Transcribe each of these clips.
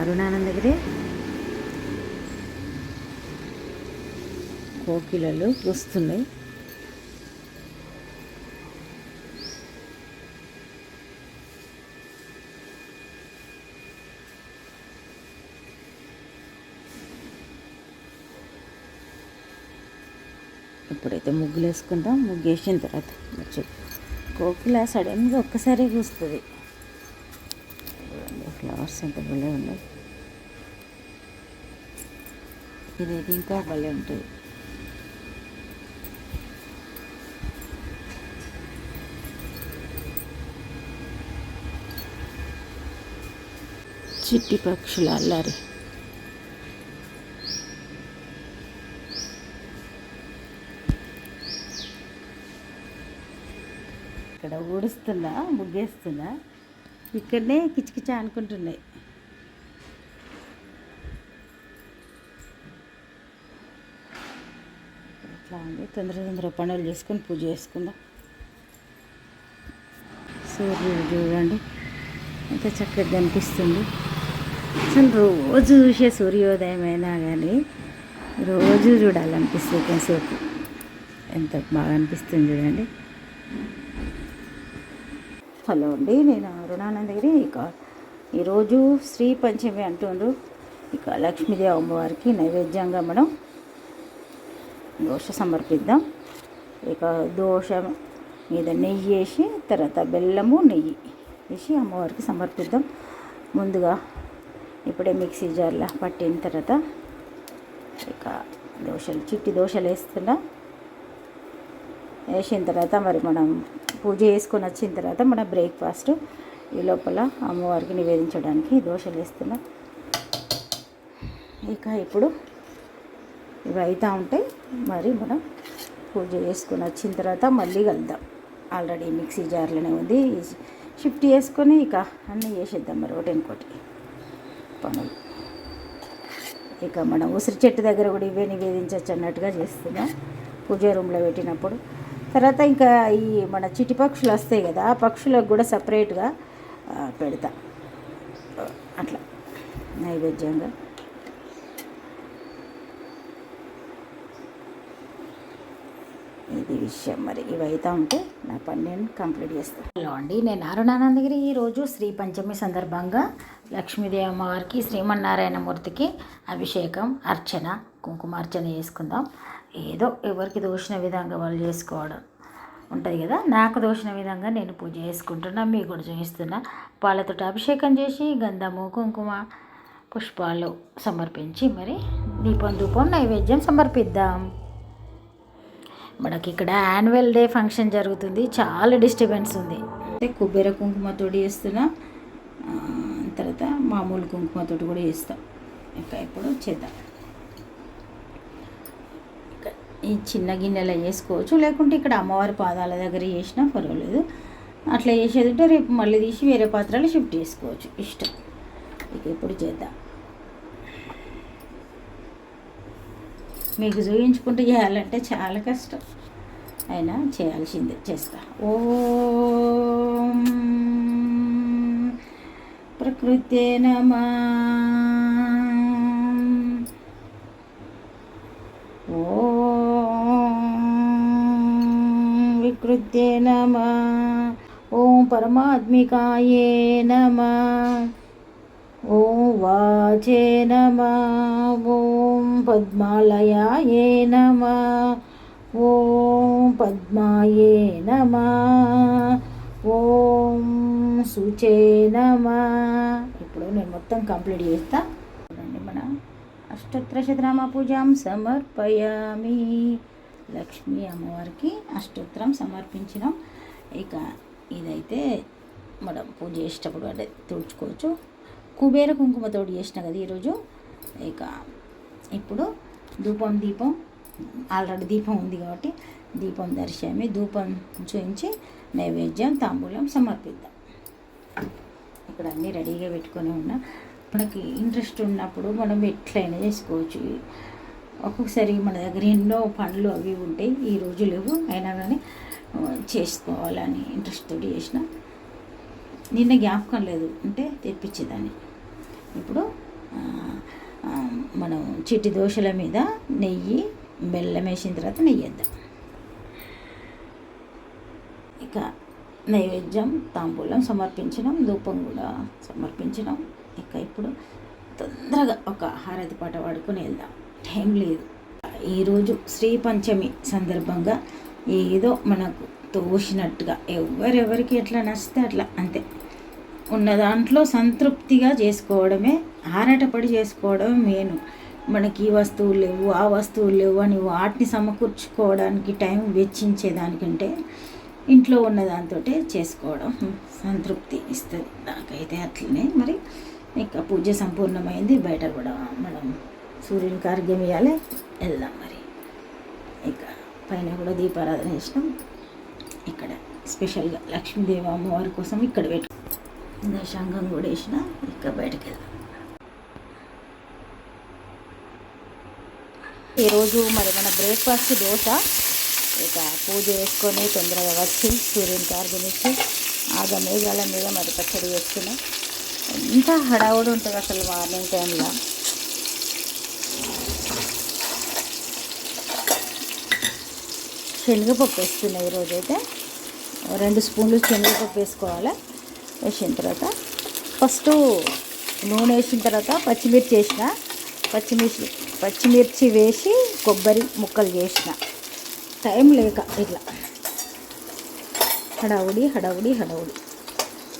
అరుణానందగిరి కోకిలలు వస్తున్నాయి. ఇప్పుడైతే ముగ్గులు వేసుకుందాం ముగ్గు వేసిన తర్వాత వచ్చి కోకిల సడన్గా ఒక్కసారి కూస్తుంది. ఫ్లవర్స్ ఎంత భలే ఉన్నాయి. ఇదైతే ఇంకా భలే ఉంటుంది చిట్టి పక్షుల అల్లరి. ఇక్కడ ఊడుస్తున్నా ముగ్గేస్తున్నా. ఇక్కడనే కిచకిచ అనుకుంటున్నాయి. ఇట్లా ఉంది. తొందర తొందర పనులు చేసుకొని పూజ చేసుకుందాం. సూర్యుడు చూడండి. ఎంత చక్కగా కనిపిస్తుంది. అసలు రోజు చూసే సూర్యోదయం అయినా కానీ రోజు చూడాలనిపిస్తుంది కొంతసేపు. ఎంత బాగా అనిపిస్తుంది చూడండి. హలో అండి నేను అరుణానందగిరి ఇక ఈరోజు శ్రీ పంచమి అంటుండ్రు. ఇక లక్ష్మీదేవి అమ్మవారికి నైవేద్యంగా మనం దోశ సమర్పిద్దాం. ఇక దోశ మీద నెయ్యి వేసి తర్వాత బెల్లము నెయ్యి వేసి అమ్మవారికి సమర్పిద్దాం. ముందుగా ఇప్పుడే మిక్సీ జార్లో పట్టిన తర్వాత ఇక దోశలు చిట్టి దోశలు వేస్తున్నా. వేసిన తర్వాత మరి మనం పూజ చేసుకొని వచ్చిన తర్వాత మన బ్రేక్ఫాస్ట్ ఈ లోపల అమ్మవారికి నివేదించడానికి దోశలు వేస్తున్నా. ఇక ఇప్పుడు ఇవి అవుతూ ఉంటాయి మరి మనం పూజ చేసుకొని వచ్చిన తర్వాత మళ్ళీ కలుద్దాం. ఆల్రెడీ మిక్సీ జార్లోనే ఉంది. షిఫ్ట్ చేసుకొని ఇక అన్నీ చేసేద్దాం మరి ఒకటి ఇంకోటి పనులు. ఇక మనం ఉసిరి చెట్టు దగ్గర కూడా ఇవే నివేదించవచ్చు అన్నట్టుగా చేస్తున్నాం. పూజ రూమ్లో పెట్టినప్పుడు తర్వాత ఇంకా ఈ మన చిటి పక్షులు వస్తాయి కదా ఆ పక్షులకు కూడా సపరేట్గా పెడతా. అట్లా నైవేద్యంగా. ఇది విషయం మరి. ఇవి అయితే ఉంటే నా పని నేను కంప్లీట్ చేస్తాను హలో అండి నేను అరుణానందగిరి. ఈరోజు శ్రీ పంచమి సందర్భంగా లక్ష్మీదేవి అమ్మవారికి శ్రీమన్నారాయణమూర్తికి అభిషేకం అర్చన కుంకుమార్చన చేసుకుందాం. ఏదో ఎవరికి దోషిన విధంగా వాళ్ళు చేసుకోవడం ఉంటుంది కదా. నాకు దోషిన విధంగా నేను పూజ చేసుకుంటున్నా మీకు కూడా చూపిస్తున్నా. పాలతో అభిషేకం చేసి గంధము కుంకుమ పుష్పాలు సమర్పించి మరి దీపం ధూపం నైవేద్యం సమర్పిద్దాం. మనకి ఇక్కడ యాన్యువల్ డే ఫంక్షన్ జరుగుతుంది. చాలా డిస్టర్బెన్స్ ఉంది. అయితే కుబేర కుంకుమతోటి చేస్తున్నా. తర్వాత మామూలు కుంకుమతోటి కూడా చేస్తాం. ఇంకా ఇప్పుడు చేద్దాం. ఈ చిన్న గిన్నెలో చేసుకోవచ్చు లేకుంటే ఇక్కడ అమ్మవారి పాదాల దగ్గర చేసినా పర్వాలేదు. అట్లా చేసేదింటే రేపు మళ్ళీ తీసి వేరే పాత్రలు షిఫ్ట్ చేసుకోవచ్చు. ఇష్టం. ఇక ఇప్పుడు చేద్దాం. మీకు చూపించుకుంటూ చేయాలంటే చాలా కష్టం. అయినా చేయాల్సిందే. చేస్తా. ఓం ప్రకృతే నమా. ఓ వికృతే నమ ఓం పరమాత్మికాయే నమ ఓం వాచే నమ ఓం పద్మాలయాయే నమ ఓం పద్మాయే నమ ఓం శుచే నమ ఇప్పుడు నేను మొత్తం కంప్లీట్ చేస్తా. చూడండి మన అష్టోత్తర పూజాం సమర్పయామి. లక్ష్మీ అమ్మవారికి అష్టోత్తరం సమర్పించినాం. ఇక ఇదైతే మనం పూజ చేసేటప్పుడు అంటే తుడుచుకోవచ్చు. కుబేర కుంకుమతోటి చేసిన కదా ఈరోజు. ఇక ఇప్పుడు ధూపం దీపం ఆల్రెడీ దీపం ఉంది కాబట్టి దీపం దర్శనమి ధూపం చూపించి నైవేద్యం తాంబూలం సమర్పిద్దాం. ఇక్కడ అన్నీ రెడీగా పెట్టుకొని ఉన్నా. మనకి ఇంట్రెస్ట్ ఉన్నప్పుడు మనం ఎట్లయినా చేసుకోవచ్చు. ఒక్కొక్కసారి మన దగ్గర ఎన్నో పనులు అవి ఉంటాయి ఈ రోజు లేవు అయినా కానీ చేసుకోవాలని ఇంట్రెస్ట్ చేసిన. నిన్న జ్ఞాపకం లేదు అంటే తెప్పించేదాన్ని. ఇప్పుడు మనం చిట్టి దోశల మీద నెయ్యి బెల్లం వేసిన తర్వాత నెయ్యి వేద్దాం. ఇక నైవేద్యం తాంబూలం సమర్పించడం ధూపం కూడా సమర్పించడం. ఇక ఇప్పుడు తొందరగా ఒక హారతి పాట పాడుకొని వెళ్దాం. టైం లేదు. ఈరోజు శ్రీ పంచమి సందర్భంగా ఏదో మనకు తోసినట్టుగా ఎవరెవరికి ఎట్లా నచ్చితే అట్లా అంతే. ఉన్న దాంట్లో సంతృప్తిగా చేసుకోవడమే ఆరాటపడి చేసుకోవడం మెయిన్. మనకి ఈ వస్తువులు లేవు ఆ వస్తువులు లేవు అని వాటిని సమకూర్చుకోవడానికి టైం వెచ్చించేదానికంటే ఇంట్లో ఉన్న దాంతో చేసుకోవడం సంతృప్తి ఇస్తుంది. నాకైతే అట్లనే. మరి ఇంకా పూజ సంపూర్ణమైంది. బయట కూడా మనం సూర్యునికి అర్ఘ్యం ఇవ్వాలి వెళ్దాం మరి. ఇక పైన కూడా దీపారాధన చేసినాం. ఇక్కడ స్పెషల్గా లక్ష్మీదేవి అమ్మవారి కోసం ఇక్కడ పెట్టు. దశాంగం కూడా వేసిన ఇంకా బయటకు వెళ్దాం. ఈరోజు మరి మన బ్రేక్ఫాస్ట్ దోశ. ఇక పూజ చేసుకొని తొందరగా వచ్చి సూర్యునికి ఆర్గనిచ్చి ఆగ మేఘాల మీద మరి పచ్చడి చేసుకున్నాం. ఎంత హడావుడి ఉంటుంది అసలు మార్నింగ్ టైంలో శనగపప్పు వేస్తున్నాయి ఈరోజు అయితే. రెండు స్పూన్లు శనగపప్పు వేసుకోవాలి. వేసిన తర్వాత ఫస్ట్ నూనె వేసిన తర్వాత పచ్చిమిర్చి వేసిన. పచ్చిమిర్చి పచ్చిమిర్చి వేసి కొబ్బరి ముక్కలు చేసిన. టైం లేక ఇట్లా. హడావుడి హడావుడి హడావుడి.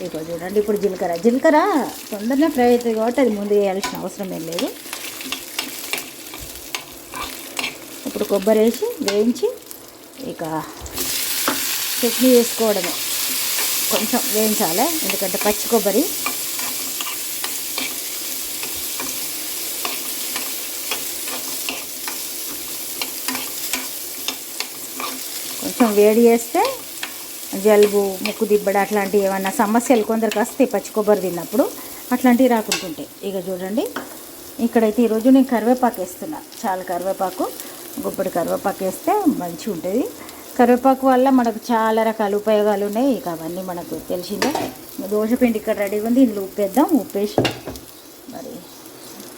ఇక చూడండి ఇప్పుడు జీలకర్ర. జీలకర్ర తొందరగా ఫ్రై అవుతుంది కాబట్టి అది ముందు వేయాల్సిన అవసరం ఏం లేదు. ఇప్పుడు కొబ్బరి వేసి వేయించి ఇక చట్నీ వేసుకోవడమే కొంచెం వేయించాలి ఎందుకంటే పచ్చి కొబ్బరి. కొంచెం వేడి చేస్తే జలుబు ముక్కు దిబ్బడ అట్లాంటివి ఏమన్నా సమస్యలు కొందరికి వస్తాయి పచ్చి కొబ్బరి తిన్నప్పుడు అట్లాంటివి రాకుంటుంటాయి. ఇక చూడండి ఇక్కడైతే ఈరోజు నేను కరివేపాకు వేస్తున్నా. చాలా కరివేపాకు. గుప్పటి కరివేపాకు వేస్తే మంచిగా ఉంటుంది కరివేపాకు వల్ల మనకు చాలా రకాల ఉపయోగాలు ఉన్నాయి. ఇక అవన్నీ మనకు తెలిసిందే. దోశ పిండి ఇక్కడ రెడీగా ఉంది. ఇందులో ఉప్పేద్దాం. ఉప్పేసి మరి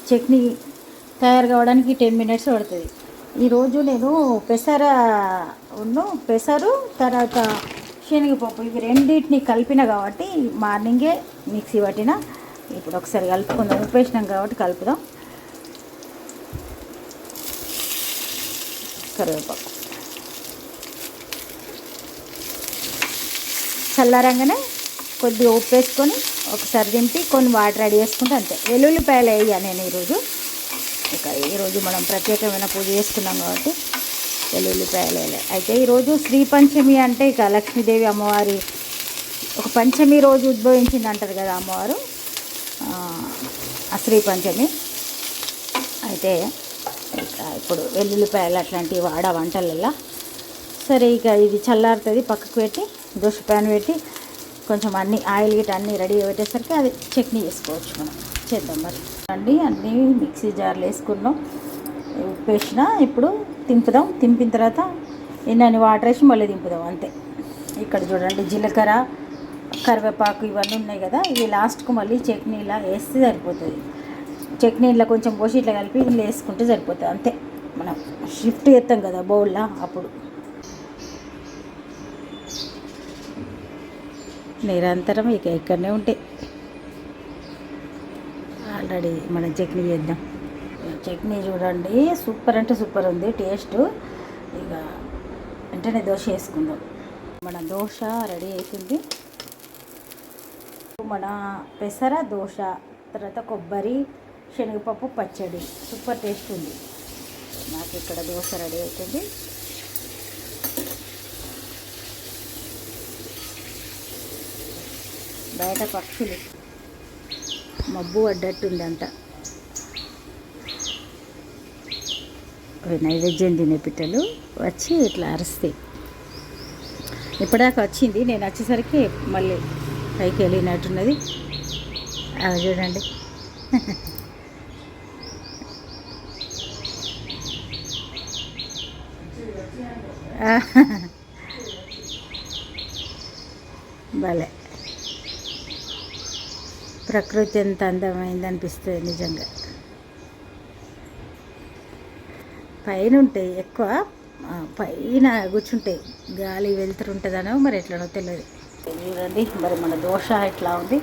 చట్నీ తయారు కావడానికి టెన్ మినిట్స్ పడుతుంది. ఈరోజు నేను పెసర ఉన్ను పెసరు తర్వాత శనగపప్పు ఇవి రెండింటిని కలిపిన కాబట్టి మార్నింగే మిక్సీ పట్టిన ఇప్పుడు ఒకసారి కలుపుకుందాం. ఉప్పేసినాం కాబట్టి కలుపుదాం. కరివేపాకు. చల్లారంగానే కొద్దిగా ఉప్పు వేసుకొని ఒకసారి దింపి కొన్ని వాటర్ రెడీ చేసుకుంటే అంతే. వెల్లుల్లిపాయలు వేయ నేను ఈరోజు. ఇక ఈరోజు మనం ప్రత్యేకమైన పూజ చేసుకున్నాం కాబట్టి వెల్లుల్లిపాయలు వేయలే. అయితే ఈరోజు శ్రీ పంచమి అంటే ఇక లక్ష్మీదేవి అమ్మవారి ఒక పంచమి రోజు ఉద్భవించింది అంటారు కదా అమ్మవారు. ఆ శ్రీ పంచమి. అయితే ఇప్పుడు వెల్లుల్లిపాయలు అట్లాంటివి వాడ వంటలల్లో. సరే ఇక ఇది చల్లారుతుంది పక్కకు పెట్టి దోశ ప్యాన్ పెట్టి కొంచెం అన్ని ఆయిల్ గిట్ అన్నీ రెడీ పెట్టేసరికి అది చట్నీ చేసుకోవచ్చు మనం. చేద్దాం మరి. అండి అన్నీ మిక్సీ జార్లు వేసుకున్నాం. ఉప్పు వేసిన ఇప్పుడు తింపుదాం. తింపిన తర్వాత ఎన్ని వాటర్ వేసి మళ్ళీ దింపుదాం అంతే. ఇక్కడ చూడండి జీలకర్ర కరివేపాకు ఇవన్నీ ఉన్నాయి కదా ఇవి లాస్ట్కు మళ్ళీ చట్నీలా వేస్తే సరిపోతుంది. చట్నీలో కొంచెం పోసి ఇట్లా కలిపి ఇందులో వేసుకుంటే సరిపోతుంది. అంతే. మనం షిఫ్ట్ చేస్తాం కదా బౌల్లో అప్పుడు. నిరంతరం ఇక ఇక్కడనే ఉంటాయి ఆల్రెడీ మనం చట్నీ చేద్దాం. చట్నీ చూడండి. సూపర్ అంటే సూపర్ ఉంది టేస్ట్. ఇక వెంటనే దోశ వేసుకుందాం. మన దోశ రెడీ అవుతుంది మన పెసర దోశ తర్వాత కొబ్బరి శనగపప్పు పచ్చడి. సూపర్ టేస్ట్ ఉంది. నాకు ఇక్కడ దోశ రెడీ అవుతుంది. బయట పక్షులు. మబ్బు పడ్డట్టుందంట. అవి నైవేద్యం తినే పిట్టలు వచ్చి ఇట్లా అరుస్తాయి ఇప్పటిదాకా వచ్చింది. నేను వచ్చేసరికి మళ్ళీ పైకి వెళ్ళినట్టున్నది. అవి చూడండి. భలే. ప్రకృతి ఎంత అందమైంది అనిపిస్తుంది నిజంగా. పైన ఉంటాయి ఎక్కువ పైన కూర్చుంటాయి. గాలి వెళ్తుంటుందనో మరి ఎట్లనో తెలియదు చూడండి మరి మన దోశ ఇట్లా ఉంది?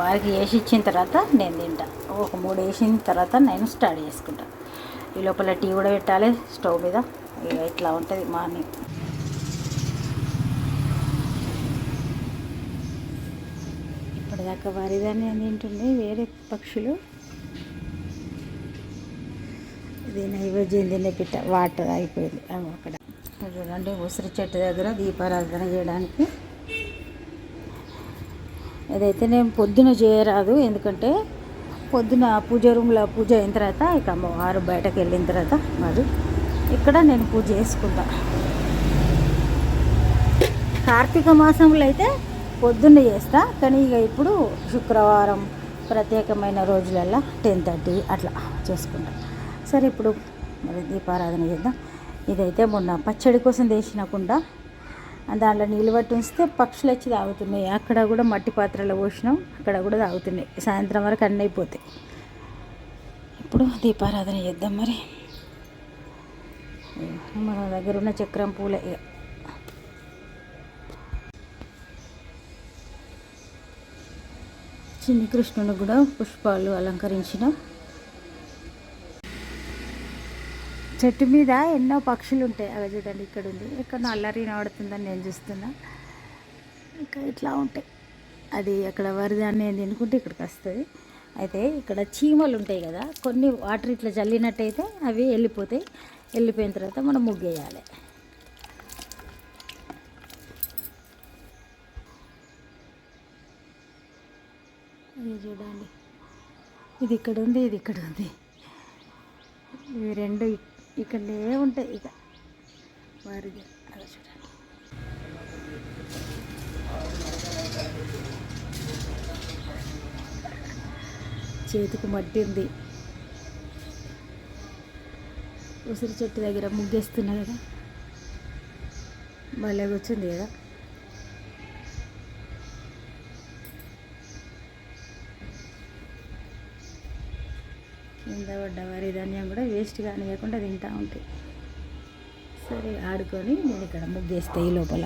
వారికి వేసి ఇచ్చిన తర్వాత నేను తింటా. ఒక మూడు వేసిన తర్వాత నేను స్టార్ట్ చేసుకుంటా. ఈ లోపల టీ కూడా పెట్టాలి స్టవ్ మీద. ఇట్లా ఉంటుంది మార్నింగ్. ఇప్పటిదాకా అని తింటుండే వేరే పక్షులు. ఇది నైవేద్యం తినే పిట్ట వాటర్ అయిపోయింది. అక్కడ. చూడండి ఉసిరి చెట్టు దగ్గర దీపారాధన చేయడానికి. ఇదైతే నేను పొద్దున చేయరాదు ఎందుకంటే పొద్దున పూజ రూమ్లో పూజ అయిన తర్వాత ఇక అమ్మవారు బయటకు వెళ్ళిన తర్వాత మరి ఇక్కడ నేను పూజ చేసుకుంటా. కార్తీక మాసంలో అయితే పొద్దున్నే చేస్తా కానీ ఇక ఇప్పుడు శుక్రవారం ప్రత్యేకమైన రోజులల్లో టెన్ థర్టీ అట్లా చేసుకుంటా. సరే ఇప్పుడు మరి దీపారాధన చేద్దాం. ఇదైతే మొన్న పచ్చడి కోసం తెచ్చినకుండా దాంట్లో నీళ్ళు పట్టి ఉంచితే పక్షులు వచ్చి తాగుతున్నాయి. అక్కడ కూడా మట్టి పాత్రలో పోసినాం అక్కడ కూడా తాగుతున్నాయి. సాయంత్రం వరకు అన్నీ అయిపోతాయి. ఇప్పుడు దీపారాధన చేద్దాం మరి. మన దగ్గర ఉన్న చక్రం పూలే ఇక. చిన్ని కృష్ణుని కూడా పుష్పాలు అలంకరించిన. చెట్టు మీద ఎన్నో పక్షులు ఉంటాయి. అవి చూడండి ఇక్కడ ఉంది. ఎక్కడ అల్లరి నడుతుందని నేను చూస్తున్నా. ఇంకా ఇట్లా ఉంటాయి. అది అక్కడ వరిదాన్ని తినుకుంటే ఇక్కడికి వస్తుంది. అయితే ఇక్కడ చీమలు ఉంటాయి కదా కొన్ని వాటర్ ఇట్లా చల్లినట్టయితే అవి వెళ్ళిపోతాయి. వెళ్ళిపోయిన తర్వాత మనం ముగ్గేయాలి. ఇది చూడండి. ఇది ఇక్కడ ఉంది ఇది ఇక్కడ ఉంది. ఇవి రెండు ఇక్కడే ఇక్కడనే ఉంటాయి ఇక. వారి అలా చూడండి. చేతికి మట్టింది. ఉసిరి చెట్టు దగ్గర ముగ్గేస్తున్నా కదా. భలే కూర్చుంది కదా. కింద పడ్డ వరి ధాన్యం కూడా వేస్ట్ కానివ్వకుండా తింటా ఉంటాయి సరే ఆడుకొని నేను ఇక్కడ ముగ్గేస్తే ఈ లోపల.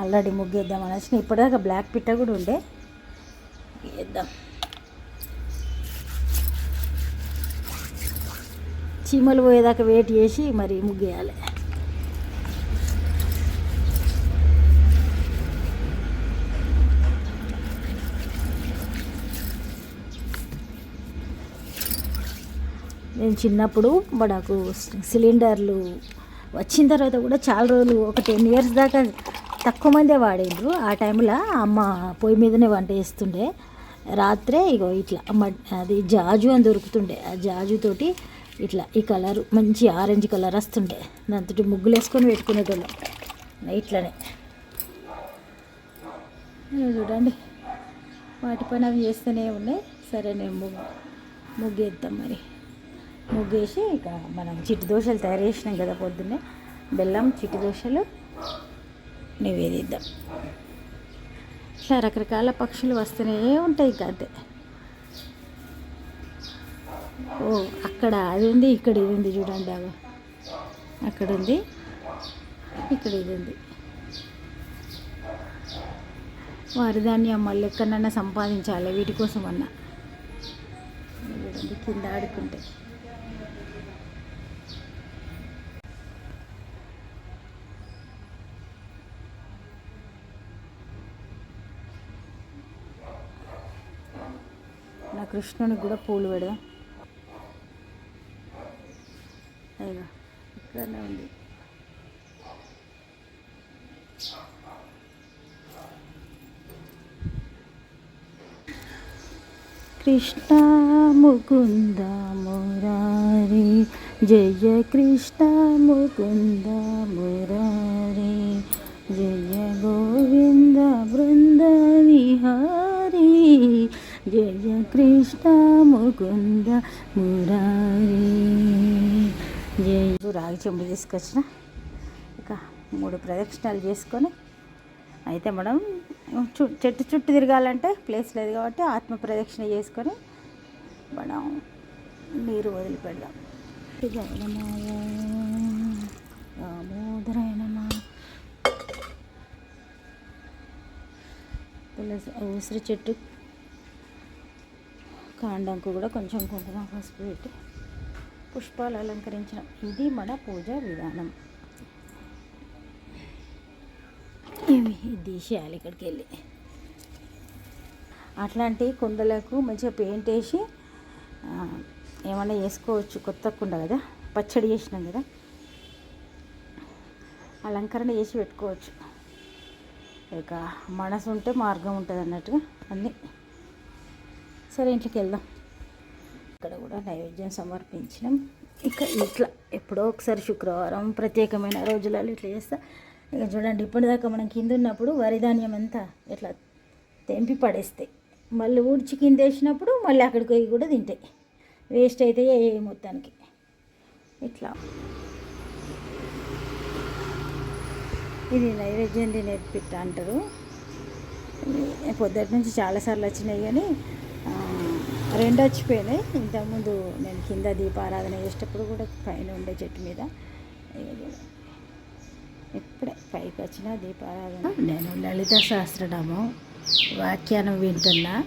ఆల్రెడీ ముగ్గేద్దాం అనేసి ఇప్పటిదాకా బ్లాక్ పిట్ట కూడా ఉండే. వేద్దాం చీమలు పోయేదాకా వెయిట్ చేసి మరి ముగ్గేయాలి. నేను చిన్నప్పుడు మనకు సిలిండర్లు వచ్చిన తర్వాత కూడా చాలా రోజులు ఒక టెన్ ఇయర్స్ దాకా తక్కువ మందే వాడిండ్రు. ఆ టైంలో అమ్మ పొయ్యి మీదనే వంట చేస్తుండే. రాత్రే ఇగో ఇట్లా అది జాజు అని దొరుకుతుండే. ఆ జాజుతోటి ఇట్లా ఈ కలర్ మంచి ఆరెంజ్ కలర్ వస్తుండే దాంతో ముగ్గులు వేసుకొని పెట్టుకునేటోళ్ళం ఇట్లనే. చూడండి. వాటి పని అవి చేస్తూనే ఉన్నాయి. సరే నేను ముగ్గు. ముగ్గేద్దాం మరి. ముగ్గేసి ఇక మనం చిట్టి దోశలు తయారు చేసినాం కదా పొద్దున్నే. బెల్లం చిట్టి దోశలు నివేదిద్దాం. ఇట్లా రకరకాల పక్షులు వస్తూనే ఉంటాయి ఇక అంతే. ఓ అక్కడ అది ఉంది ఇక్కడ ఇది ఉంది చూడండి అవి అక్కడ ఉంది ఇక్కడ ఇది ఉంది వారి దాన్ని మళ్ళీ ఎక్కడన్నా సంపాదించాలి వీటి కోసం అన్నా చూడండి కింద ఆడుకుంటే. నా కృష్ణునికి కూడా పూలు పెడదాం. కృష్ణ ముకుంద మురారి. జయ కృష్ణ ముకుంద మురారి. జయ గోవింద బృంద విహారి. జయ కృష్ణ ముకుంద మురారి. జయ రాగి చెంబు తీసుకొచ్చిన. ఇక మూడు ప్రదక్షిణాలు చేసుకొని అయితే మనం చెట్టు చుట్టూ తిరగాలంటే ప్లేస్ లేదు కాబట్టి ఆత్మ ప్రదక్షిణ చేసుకొని మనం నీరు వదిలిపెడదాం. జయనమాయ దామోదరాయ నమ. తులసి ఉసిరి చెట్టు. కాండంకు కూడా కొంచెం కుంకుమ పసుపు పెట్టి పుష్పాలు అలంకరించడం ఇది మన పూజ విధానం. ఇది తీసేయాలి ఇక్కడికి వెళ్ళి అట్లాంటి కుండలకు మంచిగా పెయింట్ వేసి ఏమైనా వేసుకోవచ్చు కొత్త కుండ కదా పచ్చడి చేసినాం కదా. అలంకరణ చేసి పెట్టుకోవచ్చు. ఇక మనసు ఉంటే మార్గం ఉంటుంది అన్నట్టుగా అన్నీ. సరే ఇంట్లోకి వెళ్దాం. ఇక్కడ కూడా నైవేద్యం సమర్పించినాం. ఇక ఇట్లా ఎప్పుడో ఒకసారి శుక్రవారం ప్రత్యేకమైన రోజులలో ఇట్లా చేస్తా. ఇక చూడండి ఇప్పటిదాకా మనం కింద ఉన్నప్పుడు వరి ధాన్యం అంతా ఇట్లా తెంపి పడేస్తాయి మళ్ళీ ఊడ్చి కింద వేసినప్పుడు మళ్ళీ అక్కడికి పోయి కూడా తింటాయి వేస్ట్ అయితే ఏ మొత్తానికి. ఇట్లా. ఇది నైవేద్యం తినే పిట్ట అంటారు పొద్దుటి నుంచి చాలాసార్లు వచ్చినాయి కానీ రెండు వచ్చిపోయినాయి. ఇంతకుముందు నేను కింద దీపారాధన చేసేటప్పుడు కూడా పైన ఉండే చెట్టు మీద. ఇక ఇప్పుడే పైకి వచ్చిన దీపారాధన. నేను లలిత సహస్రనామం వాక్యానం వింటున్నా.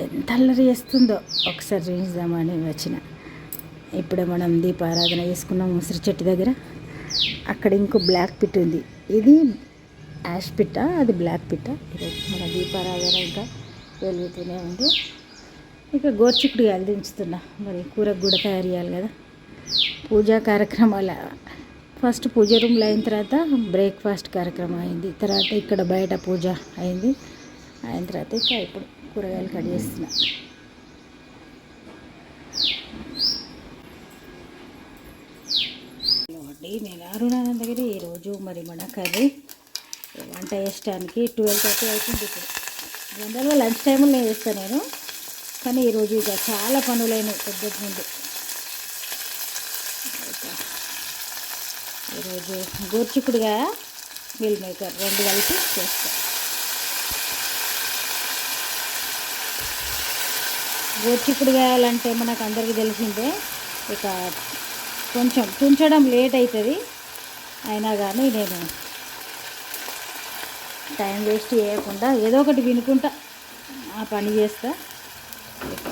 ఎంత అల్లరి చేస్తుందో ఒకసారి చూపిద్దామని వచ్చిన. ఇప్పుడే మనం దీపారాధన చేసుకున్నాం ముసిరి చెట్టు దగ్గర. అక్కడ ఇంకో బ్లాక్ పిట్ ఉంది. ఇది యాష్ పిట్ట? అది బ్లాక్ పిట్ట? మన దీపారాధన ఇంకా వెలుగుతూనే ఉంది. ఇక గోర్చిక్కుడు దించుతున్నా మరి కూరకు కూడా తయారు చేయాలి కదా. పూజా కార్యక్రమాల ఫస్ట్ పూజ రూమ్లో అయిన తర్వాత బ్రేక్ఫాస్ట్ కార్యక్రమం అయింది. తర్వాత ఇక్కడ బయట పూజ అయింది. అయిన తర్వాత ఇక ఇప్పుడు కూరగాయలు కట్ చేస్తున్నా. అండి నేను అరుణానంద దగ్గర ఈరోజు మరి మన కర్రీ వంట చేసడానికి ట్వెల్వ్ థర్టీ అవుతుంది ఇప్పుడు. జనరల్గా లంచ్ టైంలో నేను చేస్తాను నేను. కానీ ఈరోజు ఇక చాలా పనులైనవి పొద్దుటి నుండి ఇక ఈరోజు మిల్ మేకర్ రెండు కలిపి చేస్తాను గోర్చిక్కుడుగాయాలంటే మనకు అందరికీ తెలిసిందే ఇక కొంచెం తుంచడం లేట్ అవుతుంది అయినా కానీ నేను టైం వేస్ట్ చేయకుండా ఏదో ఒకటి వినుకుంటా ఆ పని చేస్తా ఇక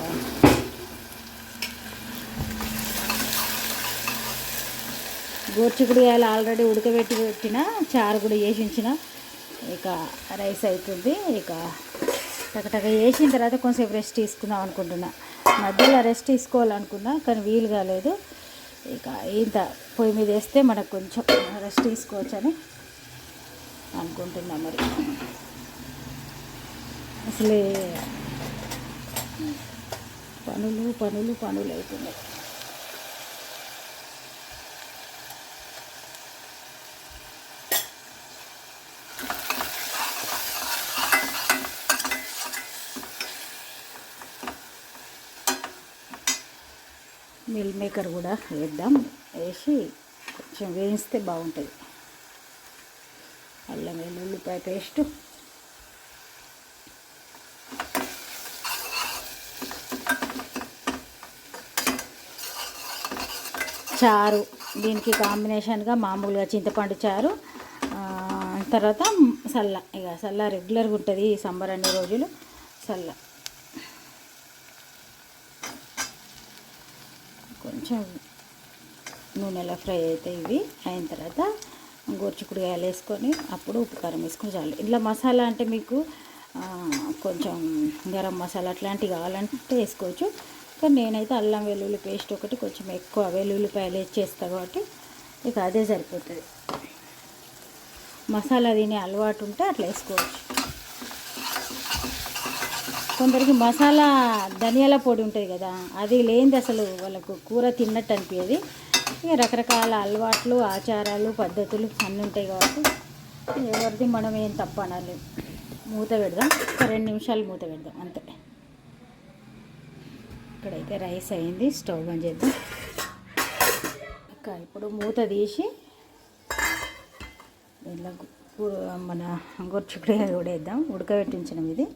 గోర్చికుడికాయలు ఆల్రెడీ ఉడకబెట్టి పెట్టిన చారు కూడా వేసి ఉంచిన ఇక రైస్ అవుతుంది ఇక టకటక వేసిన తర్వాత కొంచెంసేపు రెస్ట్ తీసుకుందాం అనుకుంటున్నా. మధ్యలో రెస్ట్ తీసుకోవాలనుకున్నా కానీ వీలు కాలేదు. ఇక ఇంత పొయ్యి మీద వేస్తే మనకు కొంచెం రెస్ట్ తీసుకోవచ్చని అనుకుంటున్నా మరి. అసలే పనులు పనులు పనులు అవుతున్నాయి మిల్ మేకర్ కూడా వేద్దాం. వేసి కొంచెం వేయిస్తే బాగుంటుంది. అల్లం వెల్లుల్లిపాయ పేస్ట్. చారు. దీనికి కాంబినేషన్గా మామూలుగా చింతపండు చారు తర్వాత సల్ల. ఇక సల్ల రెగ్యులర్గా ఉంటుంది ఈ సమ్మర్ అన్ని రోజులు. సల్ల. కొంచెం నూనెలో ఫ్రై అవుతాయి ఇవి అయిన తర్వాత గోర్చికుడుగాయలు వేసుకొని అప్పుడు ఉప్పు కారం వేసుకొని చాలు. ఇట్లా మసాలా అంటే మీకు కొంచెం గరం మసాలా అట్లాంటివి కావాలంటే వేసుకోవచ్చు. కానీ నేనైతే అల్లం వెల్లుల్లి పేస్ట్ ఒకటి కొంచెం ఎక్కువ వెల్లుల్లిపాయలు వేసి చేస్తాను కాబట్టి ఇక అదే సరిపోతుంది. మసాలా తినే అలవాటు ఉంటే అట్లా వేసుకోవచ్చు. కొందరికి మసాలా ధనియాల పొడి ఉంటుంది కదా అది లేనిది అసలు వాళ్ళకు కూర తిన్నట్టు అనిపించేది ఇక రకరకాల అలవాట్లు ఆచారాలు పద్ధతులు అన్నీ ఉంటాయి కాబట్టి ఎవరిది మనం ఏం తప్ప అనాలి. మూత పెడదాం. ఒక రెండు నిమిషాలు మూత పెడదాం. అంతే. ఇక్కడైతే రైస్ అయింది. స్టవ్ బంద్ చేద్దాం. ఇంకా ఇప్పుడు మూత తీసి దీంట్లో మన గొర్చుకుడే కూడా వేద్దాం. ఉడకబెట్టించినాం ఇది.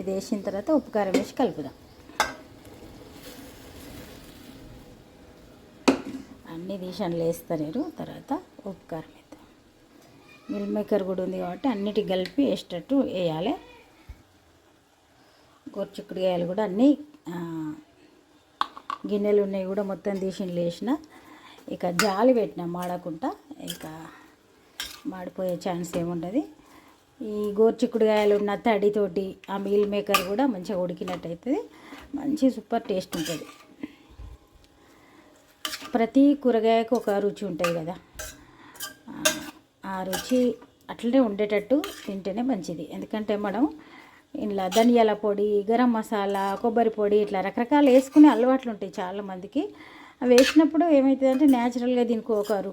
ఇది వేసిన తర్వాత ఉప్పు కారం వేసి కలుపుదాం. అన్నీ తీసి అందులో వేస్తా నేను తర్వాత ఉప్పు కారం వేద్దాం. మిల్ మేకర్ కూడా ఉంది కాబట్టి అన్నిటి కలిపి వేసేటట్టు వేయాలి. గోరుచిక్కుడుకాయలు కూడా అన్నీ గిన్నెలు ఉన్నాయి కూడా మొత్తం తీసి వేసిన ఇక జాలి పెట్టిన మాడకుండా. ఇక మాడిపోయే ఛాన్స్ ఏముండదు. ఈ గోర్చిక్కుడుగాయలు ఉన్న తడితోటి ఆ మీల్ మేకర్ కూడా మంచిగా ఉడికినట్టు అవుతుంది మంచి సూపర్ టేస్ట్ ఉంటుంది. ప్రతి కూరగాయకు ఒక రుచి ఉంటుంది కదా. ఆ, ఆ రుచి అట్లనే ఉండేటట్టు తింటేనే మంచిది. ఎందుకంటే మనం ఇలా ధనియాల పొడి గరం మసాలా కొబ్బరి పొడి ఇట్లా రకరకాలు వేసుకునే అలవాట్లు ఉంటాయి చాలామందికి. అవి వేసినప్పుడు ఏమవుతుందంటే న్యాచురల్గా దీనికి ఒక రు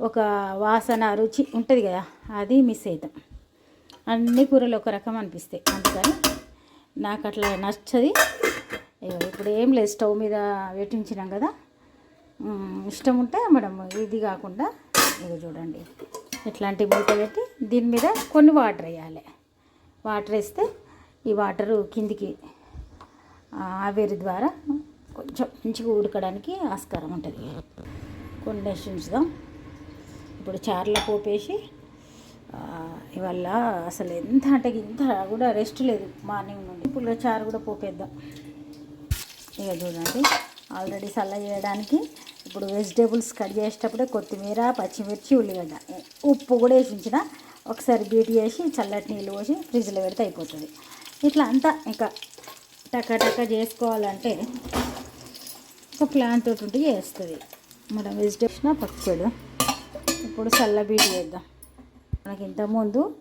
ఒక వాసన రుచి ఉంటుంది కదా. అది మిస్ అవుతాం. అన్ని కూరలు ఒక రకం అనిపిస్తాయి. అందుకని నాకు అట్లా నచ్చది. ఇగో ఇప్పుడు ఏం లేదు స్టవ్ మీద పెట్టించినాం కదా. ఇష్టం ఉంటే మనం ఇది కాకుండా ఇది చూడండి. ఇట్లాంటి మూత పెట్టి దీని మీద కొన్ని వాటర్ వేయాలి. వాటర్ వేస్తే ఈ వాటరు కిందికి ఆవిరి ద్వారా కొంచెం మంచిగా ఉడకడానికి ఆస్కారం ఉంటుంది. కొన్ని వేసి ఉంచుదాం ఇప్పుడు చార్ల పోపేసి ఇవల్ల అసలు ఎంత అంటే ఇంత కూడా రెస్ట్ లేదు మార్నింగ్ నుండి. పుల్ల చారు కూడా పోపేద్దాం. ఇక చూడండి ఆల్రెడీ చల్ల చేయడానికి ఇప్పుడు వెజిటేబుల్స్ కట్ చేసేటప్పుడే కొత్తిమీర పచ్చిమిర్చి ఉల్లిగడ్డ. ఉప్పు కూడా వేసి ఉంచిన ఒకసారి బీట్ చేసి చల్లటి నీళ్ళు పోసి ఫ్రిడ్జ్లో పెడితే అయిపోతుంది. ఇట్లా అంతా ఇంకా టక టక చేసుకోవాలంటే ఒక ప్లాన్ తోటి ఉంటే చేస్తుంది. మనం వెజిటేషన్ పచ్చడు. ఇప్పుడు చల్ల బీట్ చేద్దాం. మనకి ఇంతకుముందు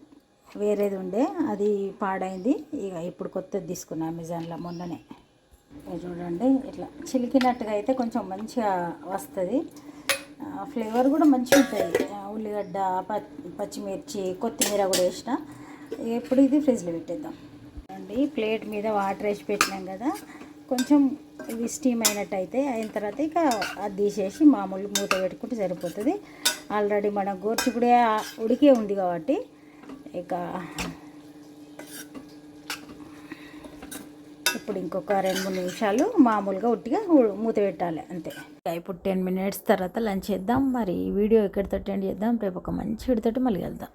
వేరేది ఉండే అది పాడైంది. ఇక ఇప్పుడు కొత్తది తీసుకున్నా అమెజాన్లో మొన్ననే. చూడండి ఇట్లా చిలికినట్టుగా అయితే కొంచెం మంచిగా వస్తుంది. ఫ్లేవర్ కూడా మంచిగా ఉంటుంది. ఉల్లిగడ్డ ప- పచ్చిమిర్చి కొత్తిమీర కూడా వేసిన. ఇప్పుడు ఇది ఫ్రిడ్జ్లో పెట్టేద్దాం. అండి ప్లేట్ మీద వాటర్ వేసి పెట్టినాం కదా. కొంచెం ఇవి స్టీమ్ అయినట్టు అయితే అయిన తర్వాత ఇక అది తీసేసి మామూలు మూత పెట్టుకుంటే సరిపోతుంది. ఆల్రెడీ మన గోర్చికుడే ఉడికే ఉంది కాబట్టి ఇక ఇప్పుడు ఇంకొక రెండు మూడు నిమిషాలు మామూలుగా ఉట్టిగా మూత పెట్టాలి అంతే. ఇప్పుడు టెన్ మినిట్స్ తర్వాత లంచ్ చేద్దాం. మరి ఈ వీడియో ఎక్కడితో అటెండ్ చేద్దాం? రేపు ఒక మంచి వీడితోటి మళ్ళీ వెళ్దాం